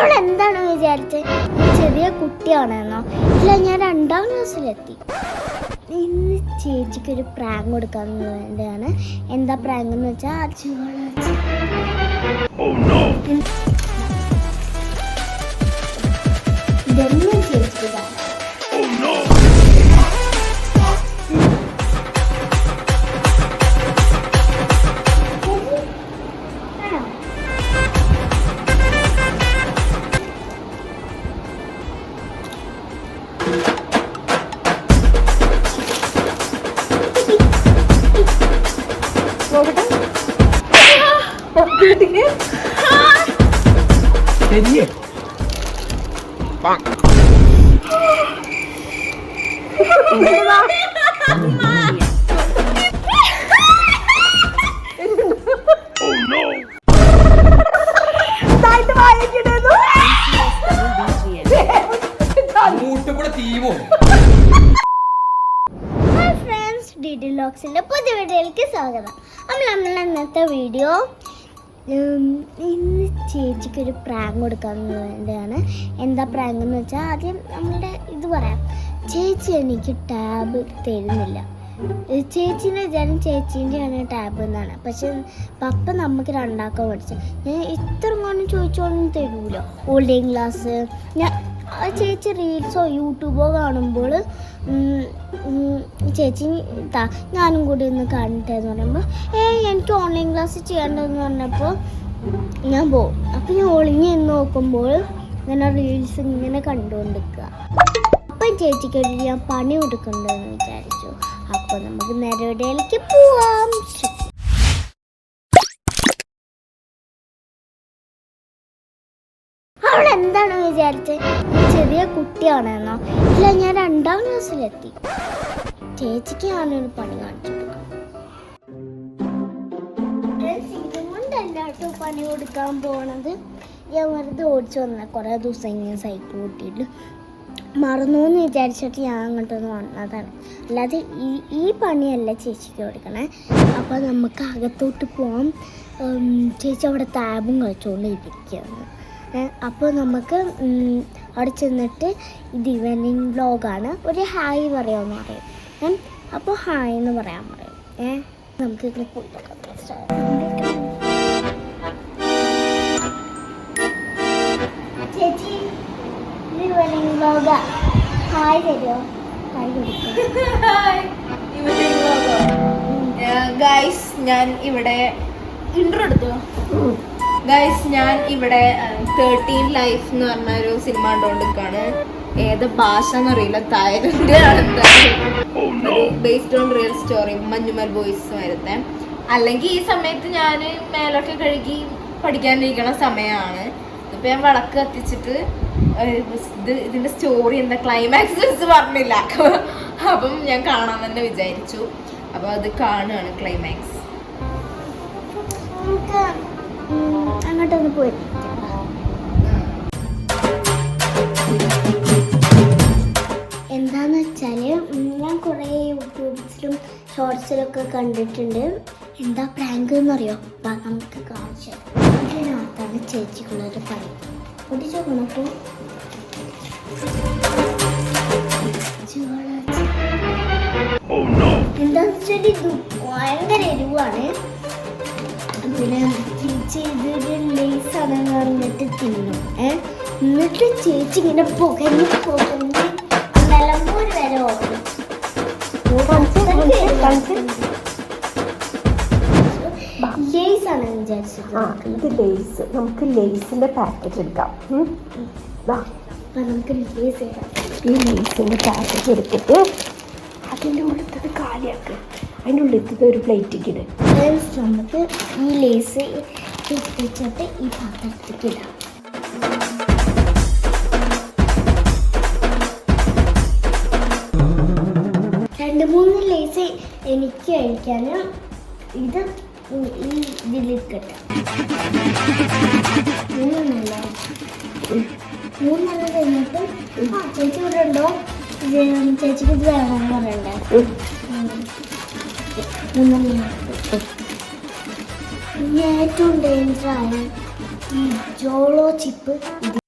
അവൾ എന്താണ് വിചാരിച്ചത് ചെറിയ കുട്ടിയാണെന്നോ? ഇല്ല ഞാൻ രണ്ടാം ക്ലാസ്സിലെത്തി. ഇന്ന് ചേച്ചിക്ക് ഒരു പ്രാങ്ക് കൊടുക്കാൻ വേണ്ടിയാണ്. എന്താ പ്രാങ്ക് എന്ന് വെച്ചാൽ അച്ചുവള ഇതൊന്നും ചേച്ചിക്ക് ഡി ലോക്സിന്റെ പുതിയ വീഡിയോയിലേക്ക് സ്വാഗതം. നമ്മൾ നമ്മൾ ഇന്നത്തെ വീഡിയോ ഇന്ന് ചേച്ചിക്ക് ഒരു പ്രാങ്ക് വേണ്ടിയാണ്. എന്താ പ്രാങ്ക് എന്ന് വെച്ചാൽ ആദ്യം നമ്മളുടെ ഇത് പറയാം. ചേച്ചി എനിക്ക് ടാബ് തരുന്നില്ല. ചേച്ചീന്റെ വിചാരം ചേച്ചീന്റെയാണ് ടാബ് എന്നാണ്. പക്ഷെ പപ്പ നമുക്ക് രണ്ടാക്കാൻ പഠിച്ചു ഞാൻ ഇത്ര കൊണ്ട് ചോദിച്ചോളൊന്നും തരൂല. Online class. ഞാൻ ചേച്ചി റീൽസോ യൂട്യൂബോ കാണുമ്പോൾ ചേച്ചി താ ഞാനും കൂടി ഒന്ന് കാണട്ടെ എന്ന് പറയുമ്പോൾ ഏ എനിക്ക് ഓൺലൈൻ ക്ലാസ് ചെയ്യേണ്ടതെന്ന് പറഞ്ഞപ്പോൾ ഞാൻ പോകും അപ്പം ഞാൻ ഒളിഞ്ഞ് നിന്ന് നോക്കുമ്പോൾ ഇങ്ങനെ റീൽസ് ഇങ്ങനെ കണ്ടുകൊണ്ടിരിക്കുക അപ്പം ചേച്ചിക്ക് ഞാൻ പണി കൊടുക്കണ്ടെന്ന് വിചാരിച്ചു. അപ്പോൾ നമുക്ക് നേരെ ഇടയിലേക്ക് പോവാം. എന്താണ് വിചാരിച്ചത് ചെറിയ കുട്ടിയാണെന്നോ? ഇല്ല ഞാൻ രണ്ടാം ക്ലാസ്സിലെത്തി. ചേച്ചിക്ക് ഞാനൊരു പണി കാണിച്ചു ഇതുകൊണ്ടല്ല പണി കൊടുക്കാൻ പോണത്? ഞാൻ വെറുതെ ഓടിച്ചു വന്ന കുറേ ദിവസം ഇങ്ങനെ സൈക്കിൾ കൂട്ടിയിട്ട്. മറന്നു എന്ന് വിചാരിച്ചിട്ട് ഞാൻ അങ്ങോട്ടൊന്ന് വന്നതാണ്. അല്ലാതെ ഈ ഈ പണിയല്ല ചേച്ചിക്ക് കൊടുക്കണേ. അപ്പോൾ നമുക്ക് അകത്തോട്ട് പോവാം. ചേച്ചി അവിടെ ടാബും കഴിച്ചുകൊണ്ട് ഇരിക്കുകയാണ് അപ്പോൾ നമുക്ക് അവിടെ ചെന്നിട്ട് ഇത് ഇവനിങ് വ്ലോഗാണ് ഒരു ഹായ് പറയാമെന്ന് പറയും. ഏ അപ്പോൾ ഹായ് എന്ന് പറയാൻ പറയും. ഏ നമുക്ക് ഇതിൽ പോയി നോക്കാം. ചേച്ചി ഇത് ഇവനിങ് വ്ലോഗാ ഹായ് തരുമോ ഹായ് കൊടുക്കും. ഗൈസ് ഞാൻ ഇവിടെ ഇൻട്രോ എടുത്തു? ഗൈസ് ഞാൻ ഇവിടെ തേർട്ടീൻ ലൈഫ് എന്ന് പറഞ്ഞ ഒരു സിനിമ കണ്ടുകൊണ്ടിരിക്കുകയാണ് ഏത് ഭാഷ എന്നറിയില്ല Thailand based on real story Manjummel boys വരുത്തെ അല്ലെങ്കിൽ ഈ സമയത്ത് ഞാൻ മേലൊക്കെ കഴുകി പഠിക്കാനിരിക്കണ സമയമാണ് ഇപ്പൊ ഞാൻ വിളക്ക് കത്തിച്ചിട്ട് ഇത് ഇതിന്റെ സ്റ്റോറി എന്താ ക്ലൈമാക്സ് പറഞ്ഞില്ല. അപ്പം ഞാൻ കാണാൻ തന്നെ വിചാരിച്ചു. അപ്പൊ അത് കാണുകയാണ് ക്ലൈമാക്സ് അങ്ങോട്ടൊന്ന് പോയി. എന്താന്ന് വെച്ചാൽ ഞാൻ കുറേ യൂട്യൂബ്സിലും ഷോർട്സിലൊക്കെ കണ്ടിട്ടുണ്ട്. എന്താ പ്രാങ്ക് എന്നറിയോ? വാ നമുക്ക് കാണിച്ചു. ഇതിനകത്താണ് ചേച്ചിക്കുള്ളൊരു പണി. ഒടിച്ചു കൊണപ്പോ? എന്താന്ന് വെച്ചാൽ ഇത് ഭയങ്കര എരിവാണ്. പിന്നെ ചേച്ചി ഇതൊരു ലേസാണ് പറഞ്ഞിട്ട് തിന്നു. ഏ? എന്നിട്ട് ചേച്ചി ഇങ്ങനെ പുകഞ്ഞ് പുകഞ്ഞ് നിലമ്പൂർ വരെ ഓടും. ലേസാണ് വിചാരിച്ചത് ആ ഇത് ലേസ്. നമുക്ക് ലേസിന്റെ പാക്കറ്റ് എടുക്കാം. നമുക്ക് ലേസ് ഈ ലേസിന്റെ പാക്കറ്റ് എടുത്തിട്ട് അതിന്റെ ഉള്ളിത്തത് കാലിയാക്ക്. അതിന്റെ ഉള്ളിൽ ഒരു പ്ലേറ്റിക്ക് ഇട്. നമുക്ക് ഈ ലേസ് വെച്ചിട്ട് ഈ പാത്രത്തിലേക്ക് ഇടാം. രണ്ട് മൂന്ന് ലേസ് എനിക്ക് കഴിക്കാനും ഇത് ഈ ഇതിലിരിക്കട്ടെ മൂന്നെണ്ണല്ല മൂന്നെണ്ണം കഴിഞ്ഞിട്ട് ആ ചേച്ചി ഇവിടെ ഉണ്ടോ? ചേച്ചിക്ക് ഇത് വേണമെന്ന് പറയണ്ടേ? മൂന്നെണ്ണം ഏറ്റവും ഡേഞ്ചറായ ഈ ജോളോ ചിപ്പ് ഇത്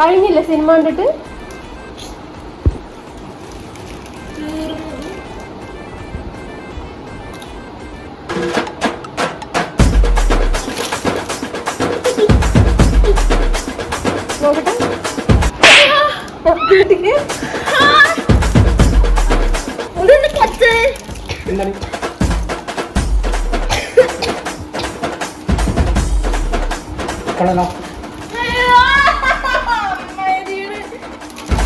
കഴിഞ്ഞില്ല സിനിമ കണ്ടിട്ട്?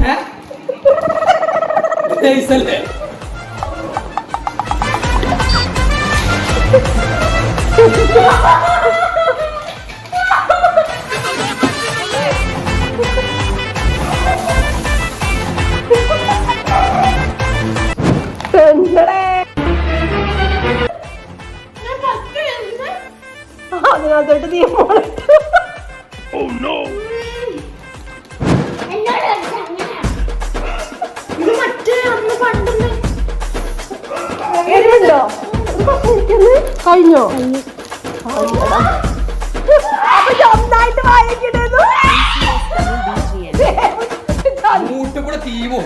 हैं इसलिए Ha ha ha! കഴിഞ്ഞോ? കൂടെ തീവോ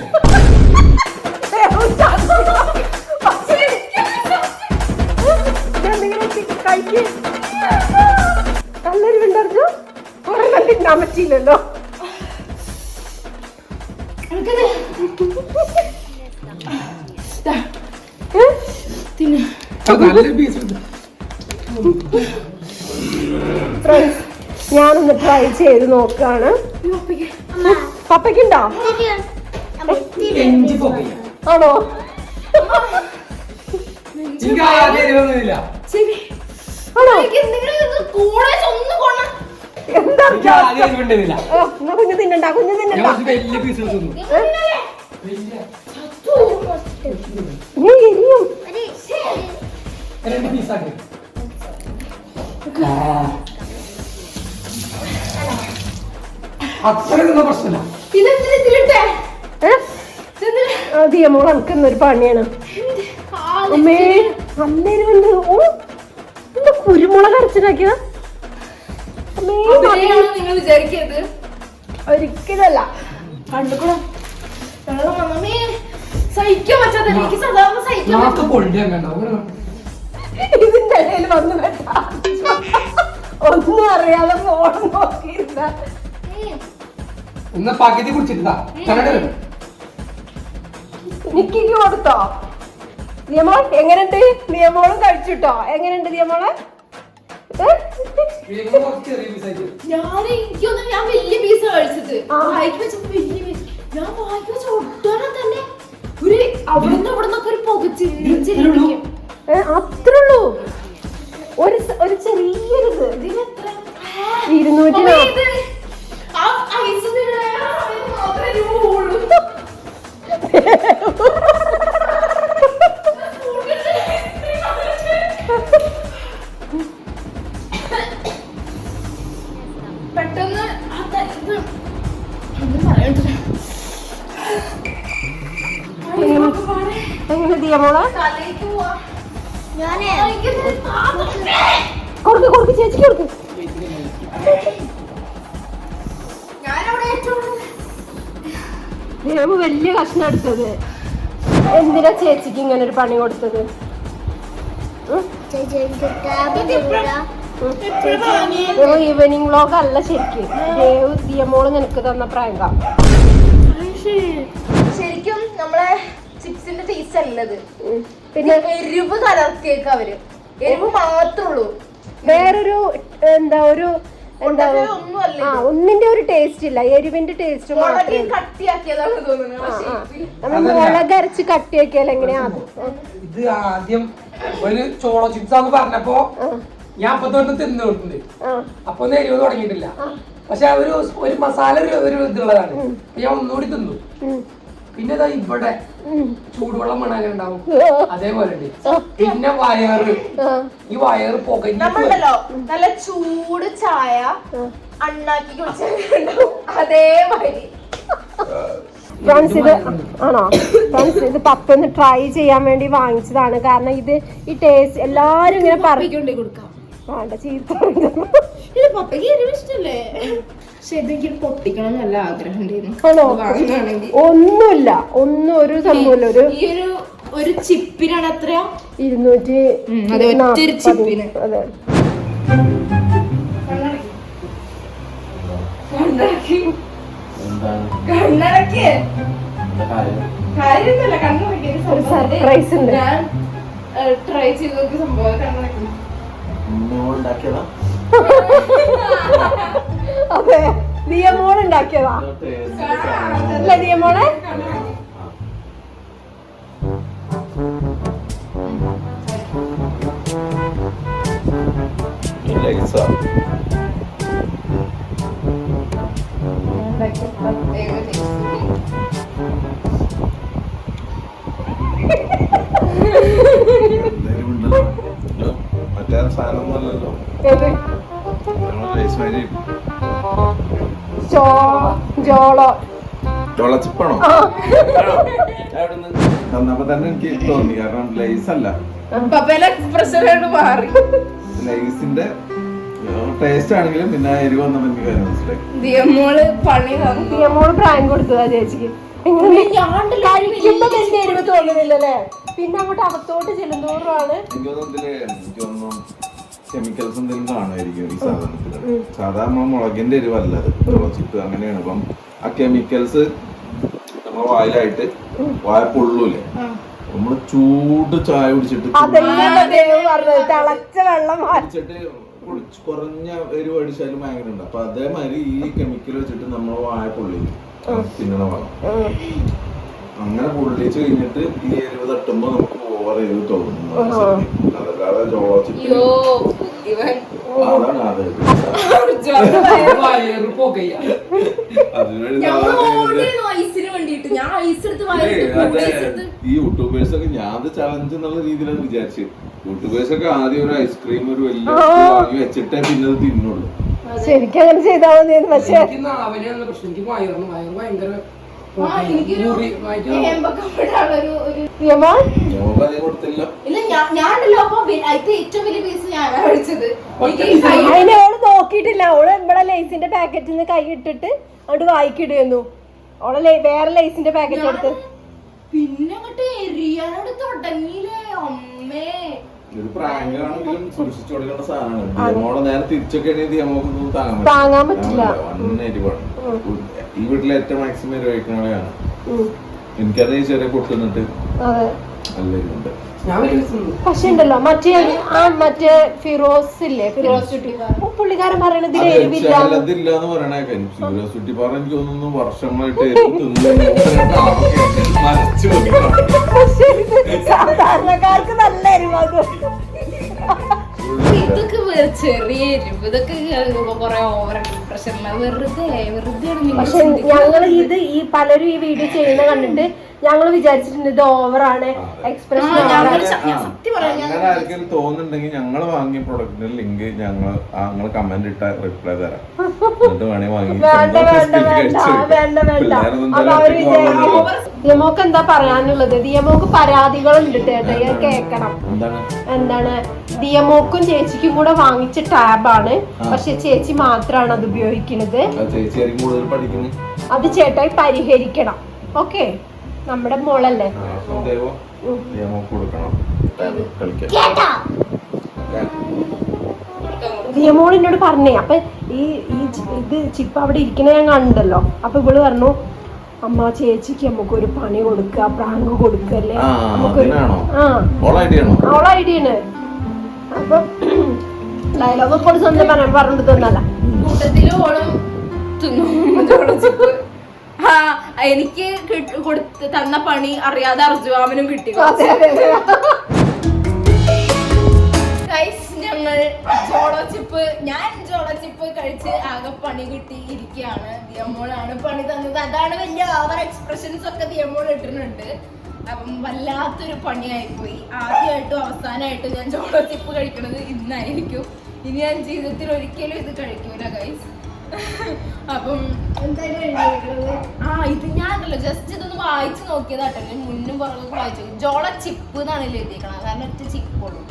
നമച്ചില്ലല്ലോ നല്ലൊരു പീസ് ഫ്രണ്ട്സ് ഞാനൊന്ന് ട്രൈ ചെയ്ത് നോക്കാണ്. പപ്പയ്ക്കുണ്ടോ? ആണോ? എന്താ കുഞ്ഞു തിന്നണ്ട കുഞ്ഞു ഞാൻ തിന്നണ്ട. എരിയും രണ്ട് പീസാക്കി അത്ര നിന്ന പ്രശ്നമില്ല. ദിയമോൾ എനിക്കുന്നൊരു പണിയാണ്. അമ്മേ അന്നേരമുണ്ട് ഓ എന്താ കുരുമുളക് അരച്ചിട്ടാക്കിയതാ അമ്മേ നിങ്ങൾ വിചാരിക്കരുത്. ഒരിക്കലല്ല. കണ്ടുകൂടാ. വെള്ളം സഹിക്കാൻ പറ്റാത്ത എനിക്ക് സാധാരണ സഹിക്കാൻ ഇതിന്റെ ഇടയിൽ വന്നു കേട്ടാ ഒന്നും അറിയാതെ ഫോൺ നോക്കിയിരുന്ന. ഇന്ന് പകുതി കുടിച്ചിട്ടാ കൊടുത്തോ? നിയമോൾ എങ്ങനെയുണ്ട്? നിയമോളും കഴിച്ചിട്ടോ? എങ്ങനെയുണ്ട് നിയമോളെ ഞാൻ എനിക്കൊന്നും ഞാൻ വലിയ പീസ് കഴിച്ചത്. ആ. വായിക്ക് വെച്ചപ്പോ വലിയ പീസ് ഞാൻ വായിക്ക് വെച്ച ഒട്ടോടെ തന്നെ ഒരു അവിടുന്ന് അവിടുന്നൊക്കെ ഒരു പുകച്ചിരിക്കും അത്രേ ഉള്ളൂ. ഒരു ഒരു ചെറിയൊരു ഇത് ഇതിനെത്ര ഇരുന്നൂറ്റി അമ്മേ, എടുത്തത് എന്തിനാ ചേച്ചിക്ക് ഇങ്ങനെ ഒരു പണി കൊടുത്തത്? ഈവനിങ് വ്ലോഗ് അല്ല ശരിക്ക്. ദേവ് ദിയമോൾ നിനക്ക് തന്ന പ്രാങ്ക ശരിക്കും നമ്മളെ ചിപ്സിന്റെ ടേസ്റ്റ് അല്ലത്. പിന്നെ എരിവ് കലർത്തിയേക്ക് അവർ. എരിവ് മാത്രമേ ഉള്ളൂ. വേറൊരു എന്താ ഒരു എന്താ മുളക് ആ ഒന്നിന്റെ ഒരു ടേസ്റ്റ് ഇല്ല. എരിവിന്റെ ടേസ്റ്റ് നമ്മൾ മുളക് അരച്ച് കട്ടിയാക്കിയാൽ എങ്ങനെയാ ഇത് ആദ്യം ഒരു ചോള ചിപ്സ് ആന്ന് പറഞ്ഞപ്പോ ഞാൻ അപ്പൊ തൊട്ട് തിന്നു ആ. അപ്പൊ ഒന്നും എരിവ് തുടങ്ങിയിട്ടില്ല. പക്ഷെ ഒരു ഒരു മസാല ഒരു ഇതുള്ളതാണ്. ഞാൻ ഒന്നുകൂടി തിന്നു. പിന്നെ ഇതാ ഇവിടെ. ചൂടുവെള്ളം മണാൻ ഉണ്ടാവും. അതേപോലെ പിന്നെ വയറ്. ഈ വയറ് നമ്മളുണ്ടല്ലോ നല്ല ചൂട് ചായ അണ്ണാക്കി കുടിച്ചിട്ടുണ്ടാവും അതേമാതിരി. ഫ്രണ്ട്സ് ഇത് ആണോ? ഫ്രണ്ട്സ് ഇത് പപ്പൊന്ന് ട്രൈ ചെയ്യാൻ വേണ്ടി വാങ്ങിച്ചതാണ്. കാരണം ഇത് ഈ ടേസ്റ്റ് എല്ലാരും ഇങ്ങനെ പറഞ്ഞു കൊണ്ടേ കൊടുക്കാം. വേണ്ട ചീത്ത ഇത് പപ്പയ്ക്ക് എരിവ് ഇഷ്ടല്ലേ? പക്ഷെ ഇതെനിക്ക് പൊട്ടിക്കണം നല്ല ആഗ്രഹം ഉണ്ടായിരുന്നു. ഒന്നുമില്ല. ഒന്നും ഒരു സംഭവമില്ല. ഒരു ഈ ഒരു ഒരു ചിപ്പിനാണ് എത്രയാ? ഇരുന്നൂറ്റി. ചിപ്പിന്. അതെ. സംഭവം. surprise ഉണ്ട്. ഞാൻ ട്രൈ ചെയ്ത് നോക്കിയ സംഭവം കണ്ണടക്കി. അതെ നിയമോൾ ഉണ്ടാക്കിയതാ. അല്ല taste. മറ്റേ സാധനം ചോ ജോളോ. ചുളച്ചിപ്പാണോ തന്നപ്പോ തന്നെ എനിക്ക് തോന്നി കാരണം ലൈസ് അല്ല. മാറി. ലൈസിന്റെ ടേസ്റ്റ് ആണെങ്കിലും പിന്നെ എരിവ് വന്നപ്പോ എനിക്ക് കാര്യം മനസ്സിലായി. ദിയമോൾ തന്നു. നിയമോൾ പ്രായം കൊടുത്തതാ ചേച്ചിക്ക്. കഴിക്കുമ്പോ വലിയ എരിവ് തോന്നുന്നില്ലല്ലേ പിന്നെ അങ്ങോട്ട് അകത്തോട്ട് ചെല്ലുന്നോറാണ്. എനിക്ക് തോന്നുന്നു ഇതിൽ എനിക്ക് തോന്നുന്നു കെമിക്കൽസ് എന്തെങ്കിലും കാണുമായിരിക്കും ഈ സാധനത്തിൽ സാധാരണ മുളകിന്റെ എരിവല്ല അത് തുളച്ചിട്ട് അങ്ങനെയാണ്. അപ്പം ആ കെമിക്കൽസ് നമ്മുടെ വായിലായിട്ട് വായ പൊള്ളൂലേ. നമ്മൾ ചൂട് ചായ കുടിച്ചിട്ട് കുടിച്ചിട്ട് കുറഞ്ഞ എരിവ് അടിച്ചാലും ഭയങ്കര ഉണ്ട് അപ്പൊ അതേമാതിരി ഈ കെമിക്കൽ വെച്ചിട്ട് നമ്മൾ വായ പൊള്ളിക്കും. തിന്നണ വെള്ളം. അങ്ങനെ പൊള്ളിച്ച് കഴിഞ്ഞിട്ട് ഈ എരിവ് തട്ടുമ്പോ നമുക്ക് ഓവർ എരിവ് തോന്നുന്നു അതല്ലാതെ ഈ യൂട്യൂബേഴ്സ് ഒക്കെ ഞാൻ ചലഞ്ച് എന്നുള്ള രീതിയിലാണ് വിചാരിച്ചത്. യൂട്യൂബേഴ്സ് ഒക്കെ ആദ്യം ഒരു ഐസ്ക്രീം ഒരു വലിയ വാങ്ങി വെച്ചിട്ടേ പിന്നെ അത് തിന്നുള്ളൂ. ശരിക്കും അങ്ങനെ ചെയ്താൽ മതി പക്ഷെ ഇല്ല ഞാൻ ഞാനല്ലോ അപ്പൊ അതിന്റെ ഏറ്റവും വലിയ പീസ് ഞാനാ കഴിച്ചത് ഈ ഓൾ നോക്കിയിട്ടില്ല. ഓൾ ഇവിടെ ലേസിന്റെ പാക്കറ്റിൽ നിന്ന് കൈ ഇട്ടിട്ട് അങ്ങോട്ട് വായിക്കിടുന്നു ഓളെ വേറെ ലേസിന്റെ പാക്കറ്റ് എടുത്ത്. പിന്നെ അങ്ങോട്ട് എറിയാനോട് തുടങ്ങിയില്ലേ അമ്മേ. ഒരു പ്രാങ്ക് ആണെങ്കിലും സൂക്ഷിച്ചു കൊടുക്കേണ്ട സാധനമാണ്. ദിയമോടെ നേരെ തിരിച്ചൊക്കെ താങ്ങാൻ പറ്റില്ല. ഈ വീട്ടിലെ ഏറ്റവും മാക്സിമം എരിവ് കഴിക്കണവളെയാണ് ഉം. എനിക്കത് ഈ ചെറിയ തിന്നു പക്ഷെ ഉണ്ടല്ലോ മറ്റേ ആ മറ്റേ ഫിറോസ് ഇല്ലേ? ഫിറോസ് പുള്ളിക്കാരൻ പറയണത് ഇതിൽ എരിവില്ല. ചിലതില്ല എന്ന് പറയണേക്കെ. ചുറ്റി പറ എനിക്ക് തോന്നുന്നു വർഷങ്ങളായിട്ട് സാധാരണക്കാർക്ക് നല്ല എരിവാകും ഇതൊക്കെ ചെറിയ എരിവ്. ഇതൊക്കെ കൊറേ ഓവർ എക്സ്പ്രഷൻ വെറുതെ വെറുതെ പക്ഷെ ഞങ്ങൾ ഇത് ഈ പലരും ഈ വീഡിയോ ചെയ്യുന്ന കണ്ടിട്ട് ഞങ്ങൾ വിചാരിച്ചിട്ടുണ്ട് ഇത് ഓവറാണ്. എക്സ്പ്രസ് ആർക്കും ഞാൻ ഞാൻ- തോന്നുന്നുണ്ടെങ്കിൽ ഞങ്ങൾ വാങ്ങിയ പ്രൊഡക്റ്റിന്റെ ലിങ്ക് ഞങ്ങൾ ഞങ്ങൾ കമന്റ് ഇട്ട റിപ്ലൈ തരാം. എന്നിട്ട് വേണേ വാങ്ങി. ദിയമോക്ക് എന്താ പറയാനുള്ളത്? ദിയമോക്ക് പരാതികളുണ്ട് കേട്ടോ ഇത് കേക്കണം. എന്താണ്? എന്താണ്? ദിയമോക്കും ചേച്ചിക്കും കൂടെ വാങ്ങിച്ച ടാബാണ് പക്ഷെ ചേച്ചി മാത്രമാണ് അത് ഉപയോഗിക്കുന്നത്. അത് ചേട്ടായി പരിഹരിക്കണം. ഓക്കെ? നമ്മുടെ മോളല്ലേ? ദിയമോൾ എന്നോട് പറഞ്ഞേ അപ്പൊ ഈ ഈ ഇത് ചിപ്പ് അവിടെ ഇരിക്കണ ഞാൻ കണ്ടല്ലോ അപ്പൊ ഇവൾ പറഞ്ഞു അമ്മ ചേച്ചിക്ക് നമുക്ക് ഒരു പണി കൊടുക്കുക പ്രാങ്ക് കൊടുക്കല്ലേ ആ നമുക്കൊരു ആ. ഓൾ ഐഡിയ ആണോ? അവളെ ഐഡിയ ആണ്. അപ്പൊ ഡയലോഗ് ഒക്കെ സ്വന്തം പറഞ്ഞു പറഞ്ഞിട്ട് തന്നല്ല കൂട്ടത്തിൽ ഓളും തിന്നു. ചോളച്ചിപ്പ് ആ എനിക്ക് കൊടുത്ത് തന്ന പണി അറിയാതെ അർജുവാമനും കിട്ടി. ഞങ്ങൾ ജോളോ ചിപ്പ് ഞാൻ ജോളോ ചിപ്പ് കഴിച്ച് ആകെ പണി കിട്ടി ഇരിക്കുകയാണ് ദിയമ്മോളാണ് പണി തന്നത്. അതാണ് വലിയ അവർ എക്സ്പ്രഷൻസ് ഒക്കെ ദിയമ്മോൾ ഇട്ടിട്ടുണ്ട്. അപ്പം വല്ലാത്തൊരു പണിയായിപ്പോയി. ആദ്യമായിട്ടും അവസാനമായിട്ടും ഞാൻ ജോളോ ചിപ്പ് കഴിക്കണത് ഇന്നായിരിക്കും. ഇനി ഞാൻ ജീവിതത്തിൽ ഒരിക്കലും ഇത് കഴിക്കൂല ഗൈസ് അപ്പം ആ ഇത് ഞാനല്ലോ ജസ്റ്റ് ഇതൊന്ന് വായിച്ചു നോക്കിയതാട്ടോ. ഞാൻ മുന്നും പുറകൊക്കെ വായിച്ചു. ജോള ചിപ്പ് എന്നാണ് എഴുതിയേക്കണത്. കാരണം ഒറ്റ ചിപ്പുള്ളൂ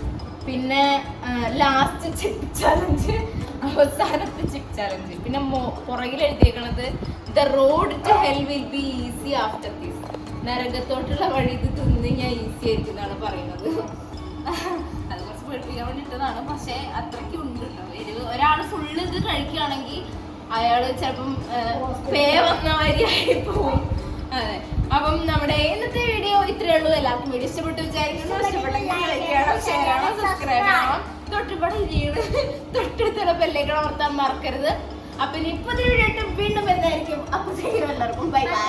പിന്നെ ലാസ്റ്റ് ചിപ്പ് ചലഞ്ച് അവസാനത്തെ ചിപ്പ് ചലഞ്ച് പിന്നെ പുറകിൽ എഴുതിയേക്കണത് the road to hell will be easy after this നരകത്തോട്ടുള്ള വഴി ഇത് തിന്ന് ഞാൻ ഈസി ആയിരിക്കും എന്നാണ് പറയുന്നത്. അത് കുറച്ച് പേടിപ്പിക്കാൻ വേണ്ടിയിട്ടതാണ്. പക്ഷെ അത്രയ്ക്ക് ഉണ്ട് കേട്ടോ ഒരാൾ ഫുള്ള് ഇത് കഴിക്കുകയാണെങ്കിൽ അയാൾ ചിലപ്പം പേ വന്ന മാതിരിയായി പോവും. അതെ. അപ്പം നമ്മുടെ ഇന്നത്തെ വീഡിയോ ഇത്രയേ ഉള്ളൂ. എല്ലാവർക്കും വീഡിയോ ഇഷ്ടപ്പെട്ടു വിചാരിക്കുന്നു. ഇഷ്ടപ്പെട്ടെങ്കിൽ ലൈക്ക് ചെയ്യണം ഷെയർ ചെയ്യണം സബ്സ്ക്രൈബ് ചെയ്യണം തൊട്ടടുത്തുള്ള ബെല്ലേക്ക് അമർത്താൻ മറക്കരുത്. അപ്പൊ ഇനി ഇപ്പൊ വീഡിയോ വീണ്ടും എന്തായിരിക്കും അപ്പൊ എല്ലാവർക്കും ബൈ ബൈ